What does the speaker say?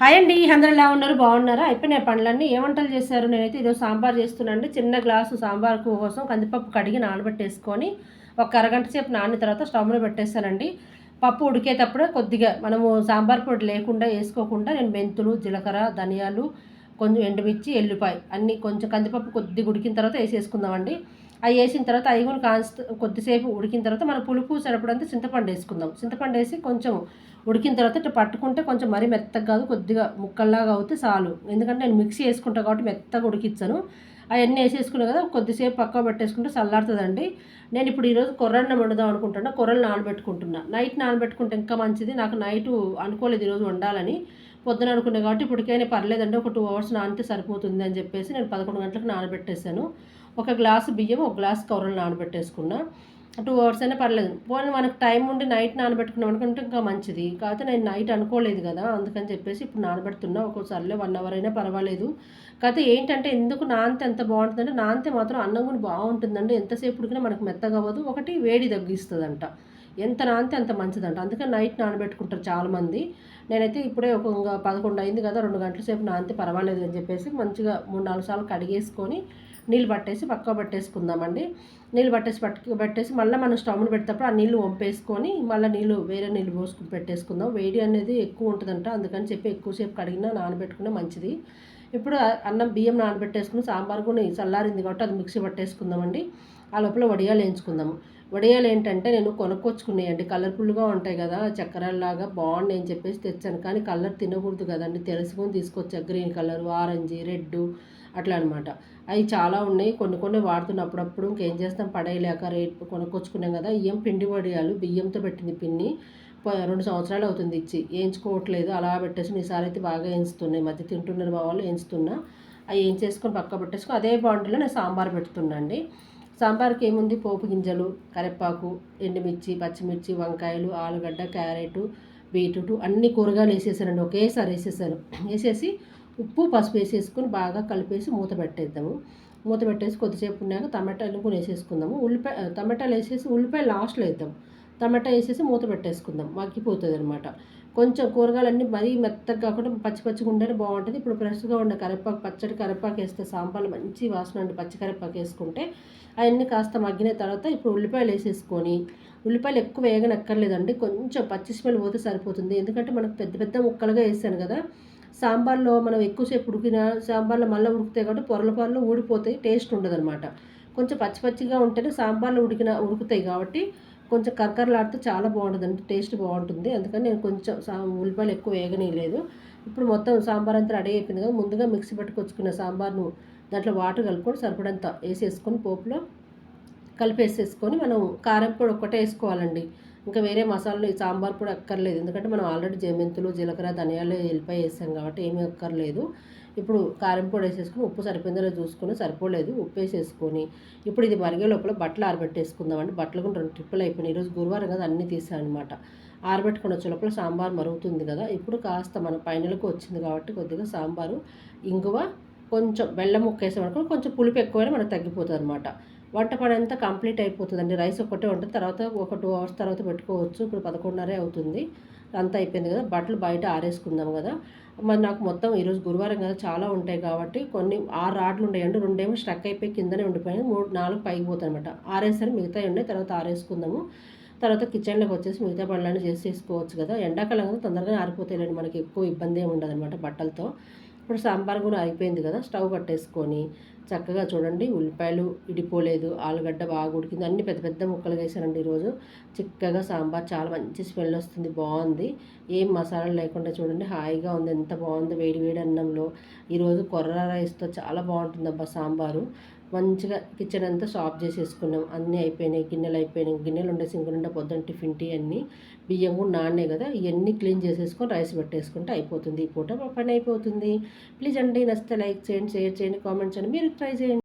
Hi అండి అందరూ ఎలా ఉన్నారు? బాగున్నారా? అయిపోయినాయి పనులన్నీ ఏ వంటలు చేశారు? నేనైతే ఈరోజు సాంబార్ చేస్తున్నానండి చిన్న గ్లాసు సాంబార్ కోసం కందిపప్పు కడిగి నానబెట్టేసుకొని ఒక అరగంట సేపు నానిన తర్వాత స్టవ్ పెట్టేస్తానండి పప్పు ఉడికేటప్పుడు కొద్దిగా మనము సాంబార్ పొడి లేకుండా వేసుకోకుండా నేను మెంతులు జీలకర్ర ధనియాలు కొంచెం ఎండుమిర్చి ఎల్లిపాయ అన్నీ కొంచెం కందిపప్పు కొద్దిగా ఉడికిన తర్వాత వేసేసుకుందామండి. అవి వేసిన తర్వాత అవి కూడా కాస్త కొద్దిసేపు ఉడికిన తర్వాత మన పులుపు సరిపడంతా చింతపండు వేసుకుందాం. చింతపండు వేసి కొంచెం ఉడికిన తర్వాత ఇట్లా పట్టుకుంటే కొంచెం మరీ మెత్తగా కాదు కొద్దిగా ముక్కల్లాగా అవుతే చాలు. ఎందుకంటే నేను మిక్సీ వేసుకుంటాను కాబట్టి మెత్తగా ఉడికిచ్చాను అవన్నీ వేసేసుకున్నాను కదా కొద్దిసేపు పక్క పెట్టేసుకుంటే చల్లారుతుందండి. నేను ఇప్పుడు ఈరోజు కొర్రన్నం వండుదాం అనుకుంటున్నా కొర్రలు నానబెట్టుకుంటున్నా. నైట్ నానబెట్టుకుంటే ఇంకా మంచిది నాకు నైట్ అనుకోలేదు ఈరోజు వండాలని. పొద్దున అనుకున్నా కాబట్టి ఇప్పటికైనా పర్లేదండి ఒక టూ అవర్స్ నానితే సరిపోతుంది అని చెప్పేసి నేను పదకొండు గంటలకు నానబెట్టేశాను. ఒక గ్లాసు బియ్యం ఒక గ్లాస్ కౌరలు నానబెట్టేసుకున్నా. టూ అవర్స్ అయినా పర్లేదు. పోనీ మనకు టైం ఉండి నైట్ నానబెట్టుకున్నాం అనుకుంటే ఇంకా మంచిది. కాకపోతే నేను నైట్ అనుకోలేదు కదా అందుకని చెప్పేసి ఇప్పుడు నానబెడుతున్నా. ఒక్కోసారిలో వన్ అవర్ అయినా పర్వాలేదు. కాకపోతే ఏంటంటే ఎందుకు నాంతే ఎంత బాగుంటుందంటే నాంతే మాత్రం అన్నం కూడా బాగుంటుందండి. ఎంతసేపు ఉడికినా మనకు మెత్తగా అవ్వదు. ఒకటి వేడి తగ్గిస్తుందంట. ఎంత నానితే అంత మంచిదంట. అందుకని నైట్ నానబెట్టుకుంటారు చాలామంది. నేనైతే ఇప్పుడే ఒక పదకొండు అయింది కదా రెండు గంటల సేపు నానితే పర్వాలేదు అని చెప్పేసి మంచిగా మూడు నాలుగు సార్లు కడిగేసుకొని నీళ్ళు పట్టేసి పక్క పట్టేసుకుందామండి. నీళ్ళు పట్టేసి పట్టు పెట్టేసి మళ్ళీ మనం స్టవ్ను పెట్టేటప్పుడు ఆ నీళ్ళు వంపేసుకొని మళ్ళీ నీళ్ళు వేరే నీళ్ళు పోసుకుని పెట్టేసుకుందాం. వేడి అనేది ఎక్కువ ఉంటుందంట. అందుకని చెప్పి ఎక్కువసేపు కడిగినా నానబెట్టుకునే మంచిది. ఇప్పుడు అన్నం బియ్యం నానబెట్టేసుకుని సాంబార్ కూడా చల్లారింది కాబట్టి అది మిక్సీ పట్టేసుకుందామండి. ఆ లోపల వడియాలు వేయించుకుందాము. వడియాలు ఏంటంటే నేను కొనుక్కొచ్చుకున్నాయండి కలర్ఫుల్గా ఉంటాయి కదా. చక్కెరలాగా బాగున్నాయి అని చెప్పేసి తెచ్చాను. కానీ కలర్ తినకూడదు కదండి. తెలుసుకొని తీసుకొచ్చా. గ్రీన్ కలర్ ఆరెంజ్ రెడ్ అట్లా అనమాట అవి చాలా ఉన్నాయి. కొన్ని కొన్ని వాడుతున్న అప్పుడప్పుడు ఇంకేం చేస్తాం? పడేయలేక రేట్ కొనుక్కొచ్చుకున్నాం కదా ఏం పిండి వడియాలు బియ్యంతో పెట్టింది పిన్ని. రెండు సంవత్సరాలు అవుతుంది ఇచ్చి. వేయించుకోవట్లేదు. అలా పెట్టేసి ఈసారి అయితే బాగా వేయించుతున్నాయి మధ్య తింటున్నారు మా వాళ్ళు వేయించుతున్నా. అవి ఏం చేసుకొని పక్క పెట్టేసుకొని అదే బాండిలో నేను సాంబార్ పెడుతున్నాండి సాంబార్కి ఏముంది? పోపు గింజలు కరివేపాకు ఎండుమిర్చి పచ్చిమిర్చి వంకాయలు ఆలుగడ్డ క్యారెట్ బీట్రూట్ అన్ని కూరగాయలు వేసేసానండి. ఒకేసారి వేసేసాను. వేసేసి ఉప్పు పసుపు వేసేసుకొని బాగా కలిపేసి మూత పెట్టేద్దాము. మూత పెట్టేసి కొద్దిసేపు ఉన్నాక టమాటాలు కూడా వేసేసుకుందాము ఉల్లిపాయ టమాటాలు వేసేసి ఉల్లిపాయ లాస్ట్లో వేద్దాం. టమాటా వేసేసి మూత పెట్టేసుకుందాం. మగ్గిపోతుంది అనమాట కొంచెం కూరగాయలన్నీ మరీ మెత్తగా కాకుండా పచ్చి పచ్చిగా ఉంటేనే బాగుంటుంది. ఇప్పుడు ఫ్రెష్గా ఉండే కరివేపాకు పచ్చడి కరివేపాకు వేస్తే సాంబార్లు మంచి వాసన ఉండి పచ్చి కరివేపాకు వేసుకుంటే అవన్నీ కాస్త మగ్గిన తర్వాత ఇప్పుడు ఉల్లిపాయలు వేసేసుకొని ఉల్లిపాయలు ఎక్కువ వేగనక్కర్లేదండి. కొంచెం పచ్చి స్మెల్ పోతే సరిపోతుంది. ఎందుకంటే మనకు పెద్ద పెద్ద ముక్కలుగా వేసాను కదా. సాంబార్లో మనం ఎక్కువసేపు ఉడికిన సాంబార్లో మళ్ళీ ఉడుకుతాయి కాబట్టి పొరల పొరలు ఊడిపోతాయి టేస్ట్ ఉండదనమాట కొంచెం పచ్చి పచ్చిగా ఉంటేనే సాంబార్లో ఉడికిన ఉడుకుతాయి కాబట్టి కొంచెం కరకరలాడితే చాలా బాగుంటుంది అంటే టేస్ట్ బాగుంటుంది. అందుకని నేను కొంచెం ఉల్లిపాయలు ఎక్కువ వేగనీయలేదు. ఇప్పుడు మొత్తం సాంబార్ అంతా రెడీ అయిపోయింది కదా ముందుగా మిక్సీ పట్టుకొచ్చుకున్న సాంబార్ను దాంట్లో వాటర్ కలుపుకొని సరిపడంత వేసేసుకొని పోపులో కలిపేసేసుకొని మనం కారం పొడి ఒక్కటే వేసుకోవాలండి. ఇంకా వేరే మసాలాలు సాంబార్ పొడి అక్కర్లేదు. ఎందుకంటే మనం ఆల్రెడీ జమెంతులు జీలకర్ర ధనియాలు ఎల్లిపాయ వేసాం కాబట్టి ఏమీ అక్కర్లేదు. ఇప్పుడు కారం పొడి వేసేసుకుని ఉప్పు సరిపోయిందో చూసుకొని సరిపోలేదు. ఉప్పు వేసేసుకొని ఇప్పుడు ఇది మరిగే లోపల బట్టలు ఆరబెట్టేసుకుందాం అంటే బట్టలు కూడా రెండు ట్రిప్పులు అయిపోయినాయి. ఈరోజు గురువారం కదా అన్నీ తీసాను అనమాట ఆరబెట్టుకుని వచ్చే లోపల సాంబార్ మరుగుతుంది కదా. ఇప్పుడు కాస్త మన పైనలకు వచ్చింది కాబట్టి కొద్దిగా సాంబారు ఇంగువ కొంచెం బెల్లం ముక్క వేసామనుకో కొంచెం పులుపు ఎక్కువైనా మనకు తగ్గిపోతుంది అనమాట వంట పని అంతా కంప్లీట్ అయిపోతుందండి. రైస్ ఒకటే ఉంటుంది తర్వాత ఒక టూ అవర్స్ తర్వాత పెట్టుకోవచ్చు. ఇప్పుడు పదకొండున్నరే అవుతుంది. అంతా అయిపోయింది కదా. బట్టలు బయట ఆరేసుకుందాం కదా. మరి నాకు మొత్తం ఈరోజు గురువారం కదా చాలా ఉంటాయి కాబట్టి కొన్ని ఆరు రాడ్లు ఉండేయండి. రెండేమో స్ట్రక్ అయిపోయి కిందనే ఉండిపోయాయి. మూడు నాలుగు పైకి పోతాయి అనమాట ఆరేసరి మిగతా ఉండే తర్వాత ఆరేసుకుందాము. తర్వాత కిచెన్లోకి వచ్చేసి మిగతా పనులన్నీ చేసి చేసుకోవచ్చు కదా. ఎండాకాలం కదా. తొందరగా ఆరిపోతాయి మనకి ఎక్కువ ఇబ్బంది ఏమి ఉండదు అనమాట బట్టలతో. ఇప్పుడు సాంబార్ కూడా అయిపోయింది కదా. స్టవ్ కట్టేసుకొని చక్కగా చూడండి. ఉల్లిపాయలు ఇడిపోలేదు. ఆలుగడ్డ బాగా ఉడికింది. అన్ని పెద్ద పెద్ద ముక్కలు వేసానండి ఈరోజు. చిక్కగా సాంబార్ చాలా మంచి స్మెల్ వస్తుంది. బాగుంది. ఏం మసాలాలు లేకుండా చూడండి. హాయిగా ఉంది. ఎంత బాగుంది వేడి వేడి అన్నంలో. ఈరోజు కొర్ర రైస్తో చాలా బాగుంటుంది అబ్బా సాంబారు. మంచిగా కిచెన్ అంతా షాప్ చేసేసుకున్నాం. అన్నీ అయిపోయినాయి. గిన్నెలు అయిపోయినాయి. గిన్నెలు ఉండే సింక్ నిండా పొద్దున్న టిఫిన్ టీ అన్నీ. బియ్యం కూడా నాన్నే కదా. ఇవన్నీ క్లీన్ చేసేసుకొని రైస్ పెట్టేసుకుంటే అయిపోతుంది. ఈ పూట పని అయిపోతుంది. ప్లీజ్ అండి నచ్చితే లైక్ చేయండి షేర్ చేయండి కామెంట్స్ చేయండి. మీరు ట్రై చేయండి